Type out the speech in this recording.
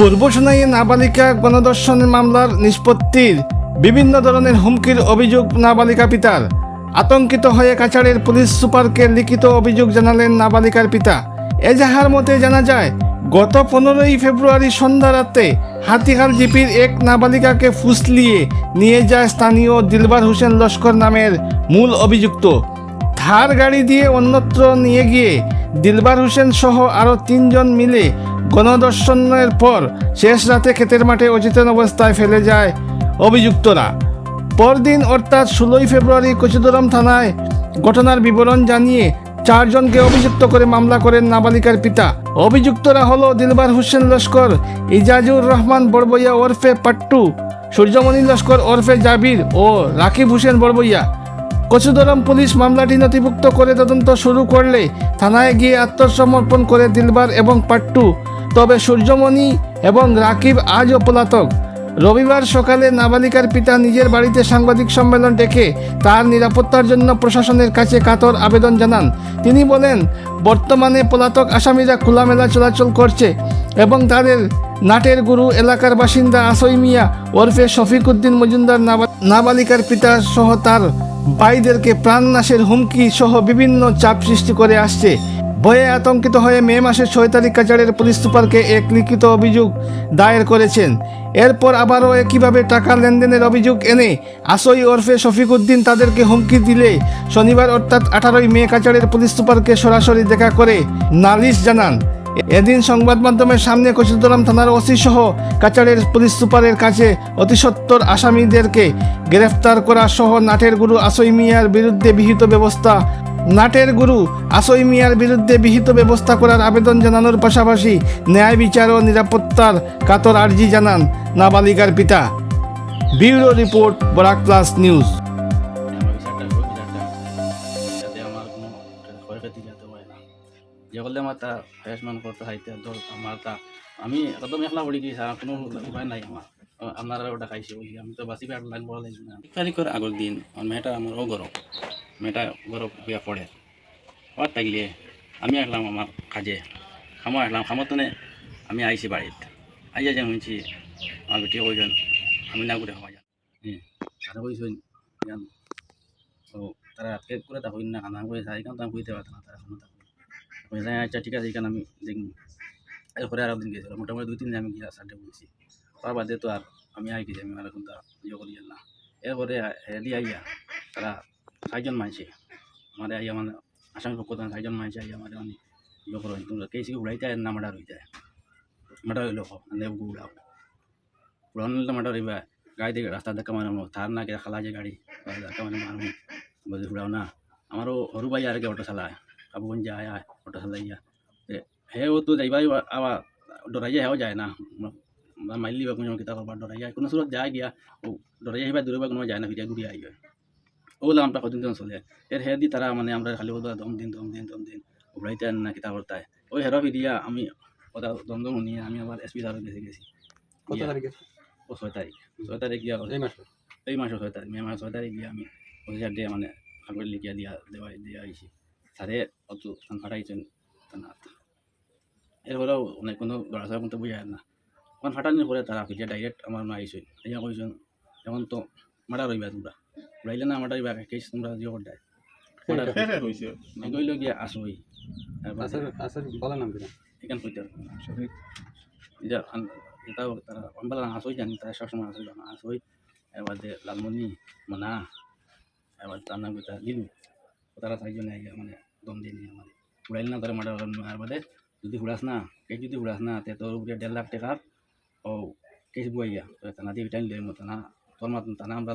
পূর্ব সোনাইয়ে নাবালিকা গণধর্ষণের মামলার নিষ্পত্তির বিভিন্ন ধরনের হুমকির অভিযোগ নাবালিকা পিতার। আতঙ্কিত হয়ে কাছাড়ের পুলিশ সুপারকে লিখিত অভিযোগ জানালেন নাবালিকার পিতা। এজাহার মতে জানা যায়, গত পনেরোই ফেব্রুয়ারি সন্ধ্যা রাতে হাতিহাল জিপির এক নাবালিকাকে ফুসলিয়ে নিয়ে যায় স্থানীয় দিলবার হোসেন লস্কর নামের মূল অভিযুক্ত। থার গাড়ি দিয়ে অন্যত্র নিয়ে গিয়ে দিলবার হোসেন সহ আরও তিনজন মিলে গণদর্শনের পর শেষ রাতে ক্ষেতের মাঠে অচেতন অবস্থায় ফেলে যায় অভিযুক্তরা। পরদিন অর্থাৎ ষোলোই ফেব্রুয়ারি কচুদরম থানায় ঘটনার বিবরণ জানিয়ে চারজনকে অভিযুক্ত করে মামলা করেন নাবালিকার পিতা। অভিযুক্তরা হল দিলবার হোসেন লস্কর, ইজাজুর রহমান বড়বইয়া ওরফে পাট্টু, সূর্যমণি লস্কর ওরফে জাবির ও রাকিব হোসেন বড়বইয়া। কচুদরম পুলিশ মামলাটি নথিভুক্ত করে তদন্ত শুরু করলে থানায় গিয়ে আত্মসমর্পণ করে দিলবার এবং পাট্টু তবে সূর্যমণি এবং রাকিব আজও পলাতক। রবিবার সকালে নাবালিকার পিতা নিজের বাড়িতে সাংবাদিক সম্মেলন ডেকে তার নিরাপত্তার জন্য প্রশাসনের কাছে কাতর আবেদন জানান। তিনি বলেন, বর্তমানে পলাতক আসামিরা খোলামেলা চলাচল করছে এবং তাদের নাটের গুরু এলাকার বাসিন্দা আসই মিয়া ওরফে শফিক উদ্দিন মজুমদার নাবালিকার পিতা সহ তার ভাইদেরকে প্রাণনাশের হুমকি সহ বিভিন্ন চাপ সৃষ্টি করে আসছে। ভয়ে আতঙ্কিত হয়ে মে মাসের ছয় তারিখ কাছাড়ের পুলিশ সুপারকে এক লিখিত অভিযোগ দায়ের করেছেন। এরপর আবারও একইভাবে টাকা লেনদেনের অভিযোগ এনে আসই ওরফে শফিক উদ্দিন তাদেরকে হুমকি দিলে শনিবার অর্থাৎ আঠারোই মে কাছাড়ের পুলিশ সুপারকে সরাসরি দেখা করে নালিশ জানান। এদিন সংবাদ মাধ্যমের সামনে কচুতরাম থানার ওসি সহ কাছাড়ের পুলিশ সুপারের কাছে অতিসত্বর আসামিদেরকে গ্রেফতার করা সহ নাটের গুরু আসই মিয়ার বিরুদ্ধে বিহিত ব্যবস্থা। নাটের গুরু আসই মিয়ার বিরুদ্ধে বিহিত ব্যবস্থা করার আবেদন জানানোর পাশাপাশি ন্যায় বিচার ও নিরাপত্তার কাতর আর্জি জানান নাবালিকার পিতা। Bureau report Barak plus news. যে করলে আমার তা ফেসমান করতে হাইতে ধর তা আমি একদম একলা পড়ি আর কোনো উপায় নাই আমার আপনারা ওটা খাইছে বলি, আমি তো বাসি পেট লাইন বড় লাগবে না। এক আগের দিন মেয়েটা আমার ও গরম মেয়েটা গরম হইয়া পড়ে হওয়ার থাকলে, আমি আসলাম আমার কাজে খামো আসলাম খামতনে আমি আইছি বাড়িত আইয়া যে শুনছি আমার বেটি কইজন আমি না করে খাওয়া যান হ্যাঁ তারা কইছেন তো তারা আজকে করে তা হইন না খানা করে চাই কারণ তারা হইতে পারতো না তারা খানা আচ্ছা ঠিক আছে, এখানে আমি দেখি। এরপরে আর একদিন গেছিলাম মোটামুটি দুই, তিন দিন আমি গিয়া সানডে বলছি। তার বাদে তো আর আমি আই গেছি আমি আর এখন তা ইয়ে করি না। এরপরে হেদি আইয়া, তারা চারজন মানছে আমার আইয়া মানে আসামি পক্ষ থেকে চারজন মানছে আইয়া আমার মানে ইয়ে করো তোমরা কেসি উড়াইতে আর না মার্ডার হইতে? মার্ডার হইল দেব উড়াও উড়ানো হলে মার্ডার হইবা? গাড়ি রাস্তা ধাক্কা মারানো তার না কেরা খালা যে গাড়ি? ধাক্কা মানে মারমু বলছি, উড়াও না। আমারও হরু ভাই আর কি অটো চালায়। কাবুগঞ্জ যায় আয় অটো চালাইয়া তে হেও তো যাইবাই আবার ডরাইয়া হেও যায় না মাইলি বা কোনো কিতা করবার ডরাইয়া কোনো সুরত যায় গিয়া ও ডরাইয়া হিবা দূরে বা কোনো যায় না ফিরিয়া ঘুরে আইবে ওগুলো আমরা কদিন দিন চলে এর হে দি তারা মানে আমরা খালি বলতো দম দিন দম দিন দম দিন আন না কিতা করতায় ওই হেরো ফিরিয়া আমি কথা দম দম শুনিয়ে আমি আবার এসপি স্যারের কাছে গেছি কত ও ছয় তারিখ ছয় তারিখ গিয়া এই মাসে এই মাসের ছয় তারিখ মে মাসের ছয় তারিখ গিয়ে আমি দিয়ে মানে আগর লিখিয়া দিয়া দেওয়া দিয়ে আইছি স্যারে অত ধান ফাটাইছেন থানাত এরপরেও অনেক কোনো ল'ৰা ছোৱালী মতো বুঝায় না অকণ ফাটানি করে তারা ফিরিয়া ডাইরেক্ট আমার মা আইসেন আইয়া কইছেন এখন তো মারা রইবা তোমরা উড়াইলে না মারা রইবা কেস তোমরা জিও করদায় গইল গিয়া আসই এখান কইতে এটা এটাও তারা অম্বালা আসই জানি তারা সবসময় আসই জানা আসই এবার যে লালমণি মানা এবার তার নাম কইতা দিলু তারা আইয়া মানে দম দিয়ে নিয়ে আমাদের। উড়াইল না ধরে মারা আর বাদে। যদি হুড়াস না কে যদি হুড়াস না, তে তোর উপরে দেড় লাখ টাকার ও কেস বুয়াইয়া তো থানা দিয়ে টাইম লেন থানা তোর মতন থানা আমরা